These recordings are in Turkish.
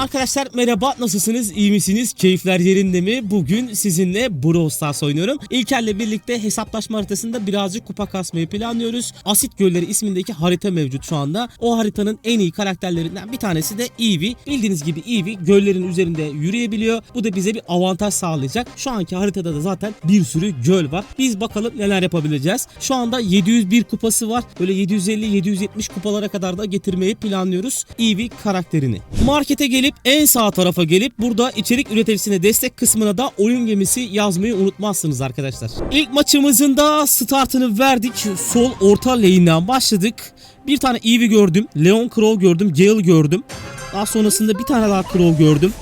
Arkadaşlar merhaba. Nasılsınız? İyi misiniz? Keyifler yerinde mi? Bugün sizinle Brawl Stars oynuyorum. İlker'le birlikte hesaplaşma haritasında birazcık kupa kasmayı planlıyoruz. Asit Gölleri ismindeki harita mevcut şu anda. O haritanın en iyi karakterlerinden bir tanesi de Eevee. Bildiğiniz gibi Eevee göllerin üzerinde yürüyebiliyor. Bu da bize bir avantaj sağlayacak. Şu anki haritada da zaten bir sürü göl var. Biz bakalım neler yapabileceğiz. Şu anda 701 kupası var. Böyle 750-770 kupalara kadar da getirmeyi planlıyoruz Eevee karakterini. Markete gelip en sağ tarafa gelip burada içerik üreticisine destek kısmına da oyun gemisi yazmayı unutmazsınız arkadaşlar. İlk maçımızın da startını verdik. Sol orta lane'den başladık. Bir tane Eevee gördüm. Leon Crow gördüm. Gale gördüm. Daha sonrasında bir tane daha Crow gördüm.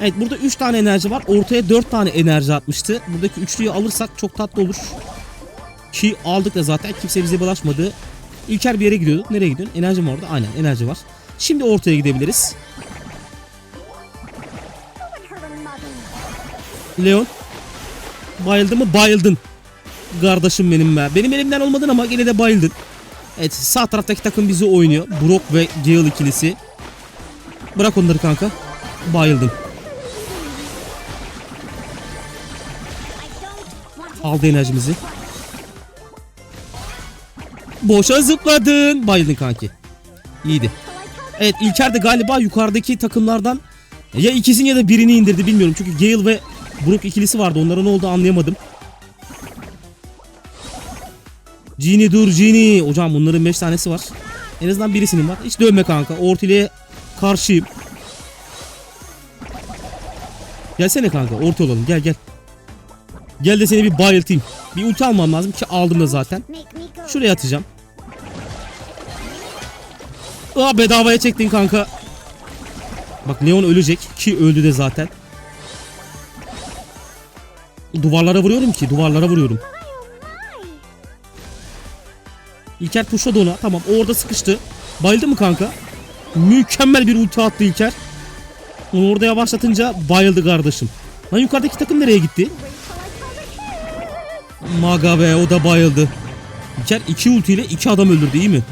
Evet burada 3 tane enerji var. Ortaya 4 tane enerji atmıştı. Buradaki üçlüyü alırsak çok tatlı olur. Ki aldık da zaten kimse bize bulaşmadı. İlker bir yere gidiyordu. Nereye gidiyorsun? Enerji mi orada? Aynen enerji var. Şimdi ortaya gidebiliriz. Leon. Bayıldı mı? Bayıldın. Kardeşim benim be. Benim elimden olmadın ama yine de bayıldın. Evet sağ taraftaki takım bizi oynuyor. Brock ve Gale ikilisi. Bırak onları kanka. Bayıldın. Aldı enerjimizi. Boşa zıpladın. Bayıldın kanki. İyiydi. Evet İlker de galiba yukarıdaki takımlardan ya ikisini ya da birini indirdi bilmiyorum. Çünkü Gale ve Brook ikilisi vardı. Onlara ne oldu anlayamadım. Genie dur Genie. Hocam bunların 5 tanesi var. En azından birisinin var. Hiç dönme kanka. Ortaya karşıyım. Gelsene kanka. Orta olalım. Gel gel. Gel de seni bir bayıltayım. Bir ulti almam lazım ki aldım da zaten. Şuraya atacağım. Aa bedavaya çektin kanka. Bak Leon ölecek ki öldü de zaten. Duvarlara vuruyorum ki duvarlara vuruyorum. İlker pushladı ona. Tamam o orada sıkıştı. Bayıldı mı kanka? Mükemmel bir ulti attı İlker. Onu orada yavaşlatınca bayıldı kardeşim. Lan yukarıdaki takım nereye gitti? Maga be o da bayıldı. İlker iki ultiyle iki adam öldürdü iyi mi?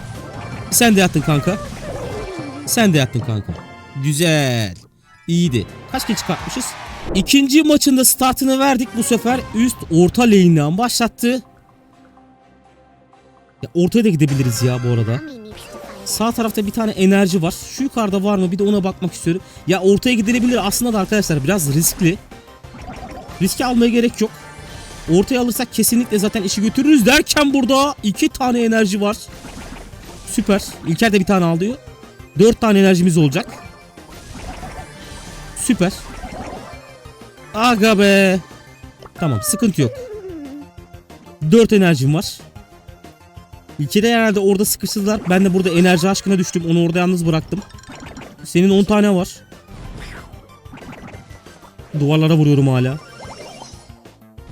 Sen de yattın kanka. Sen de yattın kanka. Güzel. İyiydi. Kaç kez çıkartmışız? İkinci maçında startını verdik bu sefer. Üst orta lane'den başlattı. Ya ortaya da gidebiliriz ya bu arada. Sağ tarafta bir tane enerji var. Şu yukarıda var mı bir de ona bakmak istiyorum. Ya ortaya gidilebilir aslında da arkadaşlar biraz riskli. Riski almaya gerek yok. Ortaya alırsak kesinlikle zaten işi götürürüz derken burada iki tane enerji var. Süper. İlker de bir tane aldı. Dört tane enerjimiz olacak. Süper. Aga be. Tamam sıkıntı yok. Dört enerjim var. İlker'e herhalde orada sıkıştılar. Ben de burada enerji aşkına düştüm. Onu orada yalnız bıraktım. Senin 10 tane var. Duvarlara vuruyorum hala.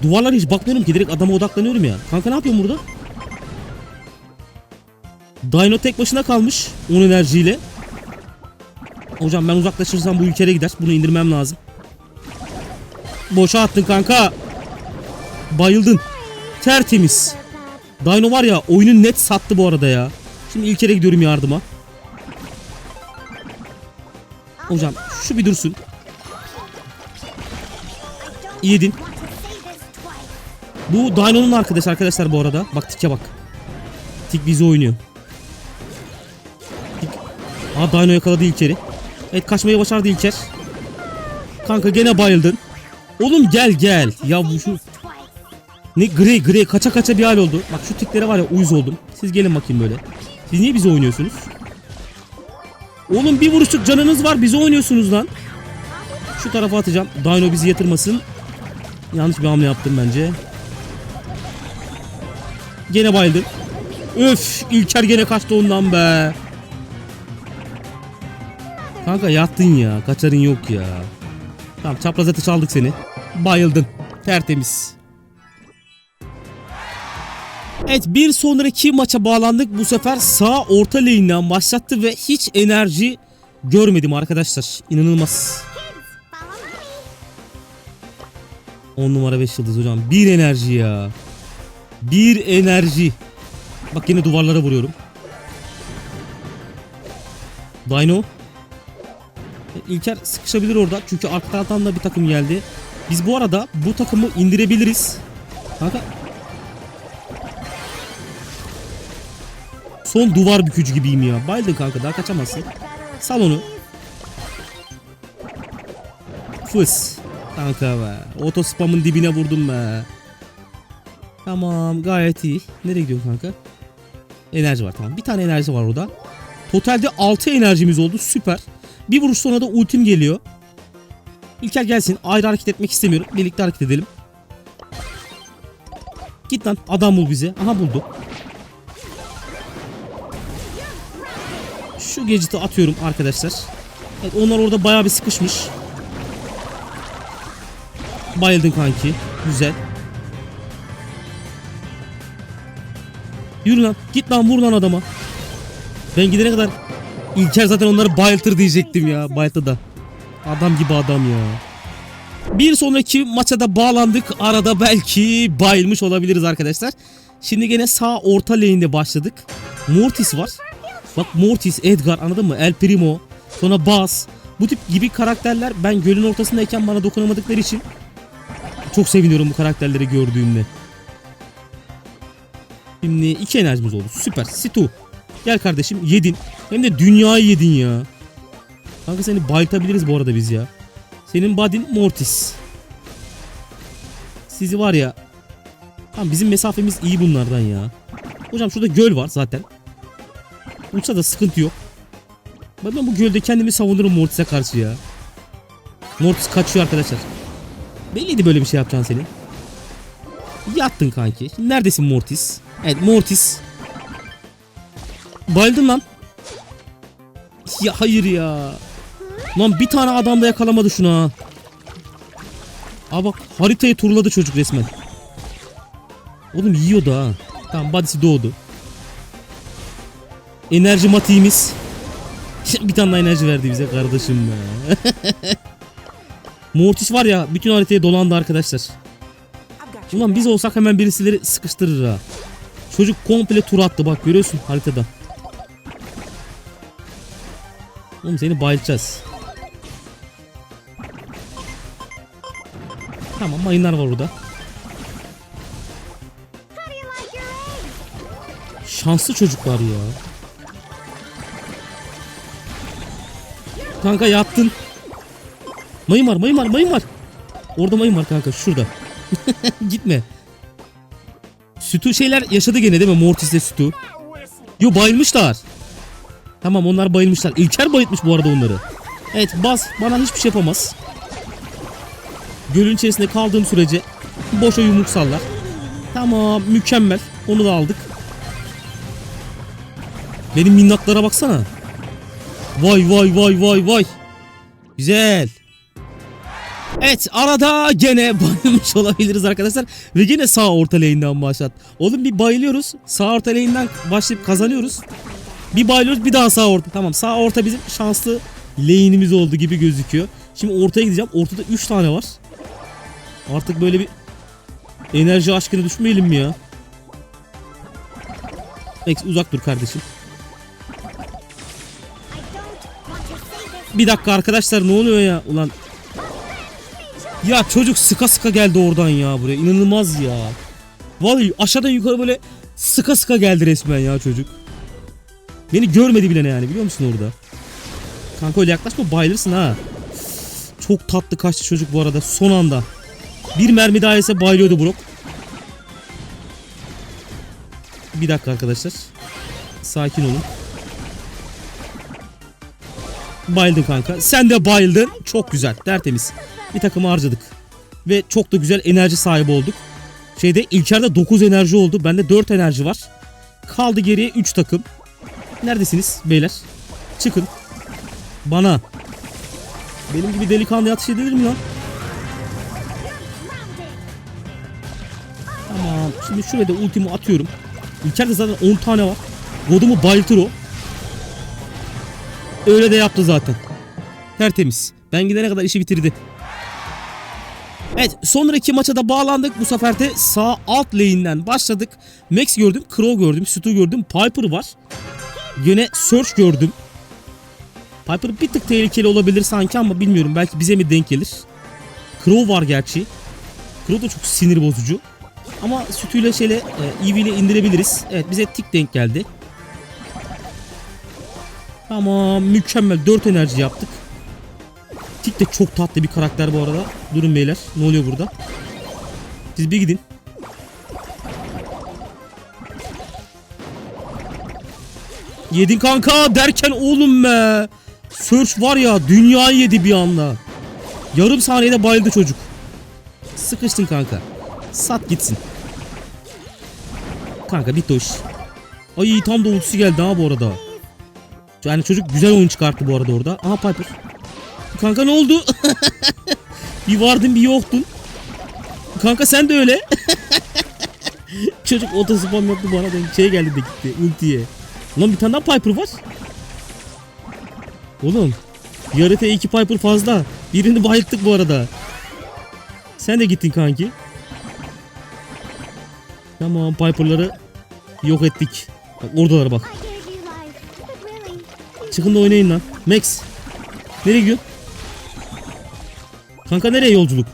Duvarlara hiç bakmıyorum ki direkt adama odaklanıyorum ya. Kanka ne yapıyorsun burada? Dino tek başına kalmış 10 enerjiyle. Hocam ben uzaklaşırsam bu ülkeye gider. Bunu indirmem lazım. Boşa attın kanka. Bayıldın. Tertemiz. Dino var ya oyunu net sattı bu arada ya. Şimdi ilk kere gidiyorum yardıma. Hocam şu bir dursun. Yedin. Bu Dino'nun arkadaşı arkadaşlar bu arada. Bak tike bak. Tik bizi oynuyor. Tik. Aa Dino yakaladı İlker'i. Evet kaçmayı başardı İlker. Kanka gene bayıldın. Oğlum gel gel. Ya bu şu ne grey grey kaça kaça bir hal oldu. Bak şu tiklere var ya uyuz oldum. Siz gelin bakayım böyle. Siz niye bizi oynuyorsunuz? Oğlum bir vuruşluk canınız var bizi oynuyorsunuz lan. Şu tarafa atacağım. Dino bizi yatırmasın. Yanlış bir hamle yaptım bence. Gene bayıldım. Öf İlker gene kaçtı ondan be. Kanka yattın ya. Kaçarın yok ya. Tamam çapraz atış aldık seni. Bayıldın. Tertemiz. Evet bir sonraki maça bağlandık. Bu sefer sağ orta lane'den başlattı ve hiç enerji görmedim arkadaşlar. İnanılmaz. 10 numara 5 yıldız hocam. Bir enerji ya. Bir enerji. Bak yine duvarlara vuruyorum. Dino. İlker sıkışabilir orada çünkü arka taraftan da bir takım geldi. Biz bu arada bu takımı indirebiliriz. Kanka. Son duvar bükücü gibiyim ya. Bayıldın kanka daha kaçamazsın. Sal onu. Fıs. Kanka be. Oto spamın dibine vurdum be. Tamam gayet iyi. Nereye gidiyorsun kanka? Enerji var tamam. Bir tane enerji var orada. Totalde 6 enerjimiz oldu. Süper. Bir vuruş sonra da ultim geliyor. İlker gelsin. Ayrı hareket etmek istemiyorum. Birlikte hareket edelim. Git lan adam bul bize. Aha buldu. Şu gadget'ı atıyorum arkadaşlar. Evet onlar orada bayağı bir sıkışmış. Bayıldın kanki. Güzel. Yürü lan. Git lan vur lan adama. Ben gidene kadar İlker zaten onları bayıltır diyecektim ya. Bayılttı da. Adam gibi adam ya. Bir sonraki maça da bağlandık. Arada belki bayılmış olabiliriz arkadaşlar. Şimdi gene sağ orta lane'de başladık. Mortis var. Bak Mortis, Edgar anladın mı? El Primo. Sonra Buzz. Bu tip gibi karakterler ben gölün ortasındayken bana dokunamadıkları için çok seviniyorum bu karakterleri gördüğümde. Şimdi iki enerjimiz oldu. Süper. Situ. Gel kardeşim yedin. Hem de dünyayı yedin ya. Kanka seni bayıltabiliriz bu arada biz ya. Senin badin Mortis. Sizi var ya. Tamam bizim mesafemiz iyi bunlardan ya. Hocam şurada göl var zaten. Uçsa da sıkıntı yok. Ben, bu gölde kendimi savunurum Mortis'e karşı ya. Mortis kaçıyor arkadaşlar. Belliydi böyle bir şey yapacağın senin. Yattın kanki. Şimdi neredesin Mortis? Evet Mortis. Bayıldın lan. Ya hayır ya. Lan bir tane adam da yakalamadı şunu ha. Aa bak haritayı turladı çocuk resmen. Oğlum yiyordu ha. Tamam body'si doğdu. Enerji matiğimiz. bir tane daha enerji verdi bize kardeşim be. Mortis var ya bütün haritaya dolandı arkadaşlar. Ulan biz olsak hemen birisileri sıkıştırır ha. Çocuk komple tur attı bak görüyorsun haritada. Oğlum seni bayılacağız. Tamam mayınlar var orada. Şanslı çocuklar ya. Kanka yattın. Mayın var mayın var mayın var. Orada mayın var kanka şurada. Gitme. Sütü şeyler yaşadı gene değil mi? Mortis'le sütü. Yo bayılmışlar. Tamam onlar bayılmışlar. İlker bayıltmış bu arada onları. Evet bas bana hiçbir şey yapamaz. Gölün içerisinde kaldığım sürece boşa yumruk sallar. Tamam mükemmel. Onu da aldık. Benim minnaklara baksana. Vay vay vay vay vay. Güzel. Evet arada gene bayılmış olabiliriz arkadaşlar. Ve gene sağ orta lane'den başlat. Oğlum bir bayılıyoruz. Sağ orta lane'den başlayıp kazanıyoruz. Bir bayılıyoruz bir daha sağ orta. Tamam sağ orta bizim şanslı lane'imiz oldu gibi gözüküyor. Şimdi ortaya gideceğim. Ortada 3 tane var. Artık böyle bir enerji aşkına düşmeyelim mi ya? Max uzak dur kardeşim. Bir dakika arkadaşlar ne oluyor ya? Ulan ya çocuk sıka sıka geldi oradan ya buraya. İnanılmaz ya. Vallahi aşağıdan yukarı böyle sıka sıka geldi resmen ya çocuk. Beni görmedi bile ne yani biliyor musun orada? Kanka öyle yaklaşma bayılırsın ha. Çok tatlı kaçtı çocuk bu arada son anda. Bir mermi daha yese bayılıyordu Brock. Bir dakika arkadaşlar. Sakin olun. Bayıldın kanka. Sen de bayıldın. Çok güzel. Tertemiz. Bir takımı harcadık. Ve çok da güzel enerji sahibi olduk. Şeyde İlker'de 9 enerji oldu. Bende 4 enerji var. Kaldı geriye 3 takım. Neredesiniz beyler? Çıkın. Bana. Benim gibi delikanlı atış edilir mi lan? Tamam. Şimdi şuraya da ultimi atıyorum. İlker'de zaten 10 tane var. Godum'u bayıltır o. Öyle de yaptı zaten. Tertemiz. Ben gidene kadar işi bitirdi. Evet sonraki maça da bağlandık. Bu sefer de sağ alt lane'den başladık. Max gördüm, Crow gördüm, Stu gördüm, Piper var. Yine Search gördüm. Piper bir tık tehlikeli olabilir sanki ama bilmiyorum. Belki bize mi denk gelir. Crow var gerçi. Crow da çok sinir bozucu. Ama sütüyle şeyle e, Eevee ile indirebiliriz. Evet bize tik denk geldi. Tamam mükemmel 4 enerji yaptık. Tik de çok tatlı bir karakter bu arada. Durun beyler ne oluyor burada? Siz bir gidin. Yedin kanka derken oğlum be. Search var ya dünyayı yedi bir anda. Yarım saniyede bayıldı çocuk. Sıkıştın kanka. Sat gitsin. Kanka bitti o iş. Ay tam da geldi ha bu arada. Yani çocuk güzel oyun çıkarttı bu arada orada. Aha Piper. Kanka ne oldu? bir vardın bir yoktun. Kanka sen de öyle. çocuk otospam yaptı bana şey geldi de gitti ultiye. Ulan bir tane daha Piper var. Oğlum haritaya iki Piper fazla. Birini bayılttık bu arada. Sen de gittin kanki. Tamam Piper'ları yok ettik. Bak oradalar bak. Çıkın da oynayın lan. Max. Nereye gidiyorsun? Kanka nereye yolculuk?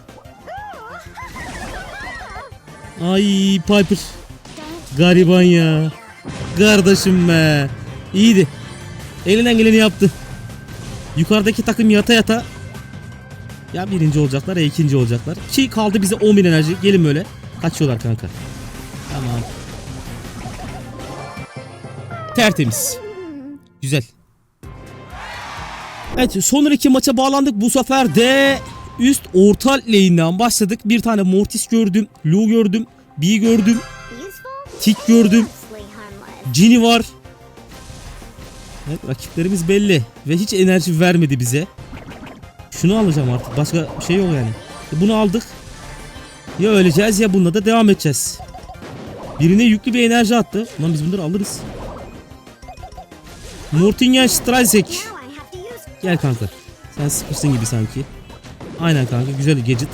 Ay Piper. Gariban ya. Kardeşim be. İyiydi. Elinden geleni yaptı. Yukarıdaki takım yata yata ya birinci olacaklar ya ikinci olacaklar. Ki kaldı bize 10.000 enerji. Gelin böyle. Kaçıyorlar kanka. Tamam. Tertemiz. Güzel. Evet sonraki maça bağlandık. Bu sefer de üst orta lane'den başladık. Bir tane Mortis gördüm. Lu gördüm. B gördüm. Tik gördüm. Ginny var. Evet rakiplerimiz belli. Ve hiç enerji vermedi bize. Şunu alacağım artık. Başka bir şey yok yani. E, Bunu aldık. Ya öleceğiz ya bununla da devam edeceğiz. Birine yüklü bir enerji attı. Lan biz bunları alırız. Mortingen Streisek. Gel kanka. Sen sıkıştın gibi sanki. Aynen kanka güzel gadget.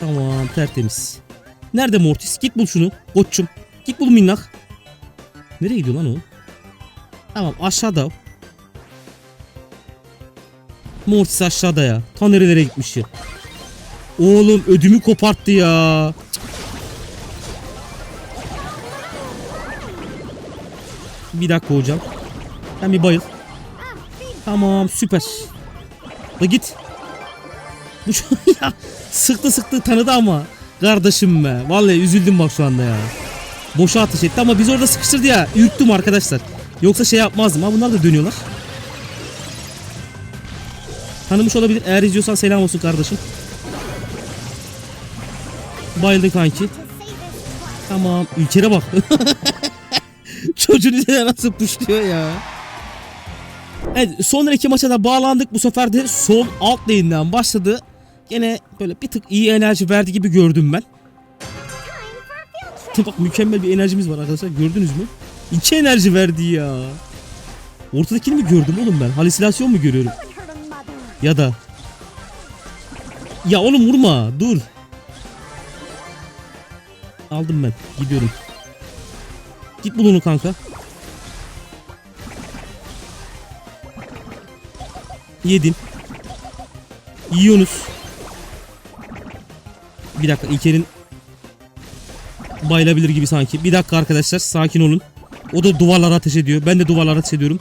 Tamam tertemiz. Nerede Mortis? Git bul şunu. Koçum. Git bul minnak. Nereye gidiyor lan o? Tamam aşağıda. Mortis aşağıda ya. Ta nerelere gitmiş ya. Oğlum ödümü koparttı ya. Bir dakika hocam. Sen bir bayıl. Tamam süper. Da git. Bu ya sıktı sıktı tanıdı ama. Kardeşim be. Vallahi üzüldüm bak şu anda ya. Boşa ateş etti ama biz orada sıkıştırdı ya. Ürktüm arkadaşlar. Yoksa şey yapmazdım. Ha bunlar da dönüyorlar. Tanımış olabilir. Eğer izliyorsan selam olsun kardeşim. Bayıldı kanki. Tamam. İlker'e bak. Çocuğun üzerine nasıl puşluyor ya. Evet sonraki maça da bağlandık. Bu sefer de sol alt lane'den başladı. Gene böyle bir tık iyi enerji verdi gibi gördüm ben. Bak mükemmel bir enerjimiz var arkadaşlar. Gördünüz mü? İki enerji verdi ya. Ortadakini mi gördüm oğlum ben? Halüsinasyon mu görüyorum? Ya da. Ya oğlum vurma. Dur. Aldım ben. Gidiyorum. Git bul onu kanka. Yedin. Yiyorsunuz. Bir dakika İlker'in bayılabilir gibi sanki. Bir dakika arkadaşlar sakin olun. O da duvarlara ateş ediyor. Ben de duvarlara ateş ediyorum.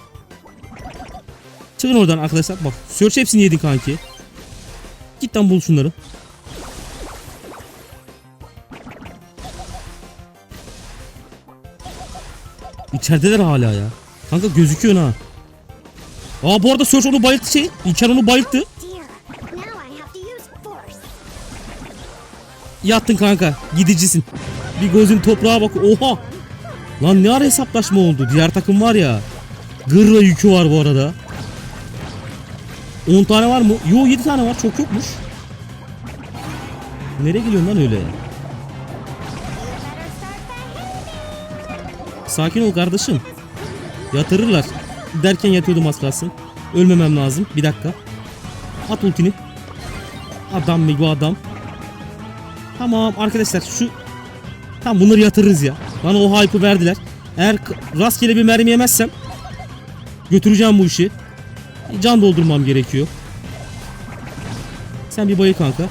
Çıkın oradan arkadaşlar. Bak search hepsini yedin kanki. Git lan bul şunları. İçerideler hala ya. Kanka gözüküyor ha. Aa bu arada Search onu bayılttı şey. İlker onu bayılttı. Yattın kanka. Gidicisin. Bir gözün toprağa bak. Oha. Lan ne ara hesaplaşma oldu. Diğer takım var ya. Gırra yükü var bu arada. 10 tane var mı? Yo 7 tane var. Çok yokmuş. Nereye geliyorsun lan öyle? Sakin ol kardeşim. Yatırırlar. Derken yatıyordum az kalsın. Ölmemem lazım. Bir dakika. At ultini. Adam mı bu adam? Tamam arkadaşlar şu... Tamam bunları yatırırız ya. Bana o hype'ı verdiler. Eğer rastgele bir mermi yemezsem... Götüreceğim bu işi. Can doldurmam gerekiyor. Sen bir bayıl kanka.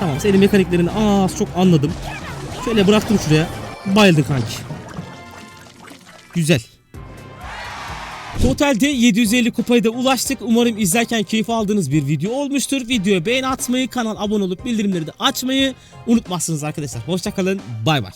Tamam senin mekaniklerini az çok anladım. Şöyle bıraktım şuraya. Bayıldın kanki. Güzel. Totalde 750 kupaya da ulaştık. Umarım izlerken keyif aldığınız bir video olmuştur. Videoya beğeni atmayı, kanal abone olup bildirimleri de açmayı unutmazsınız arkadaşlar. Hoşçakalın. Bay bay.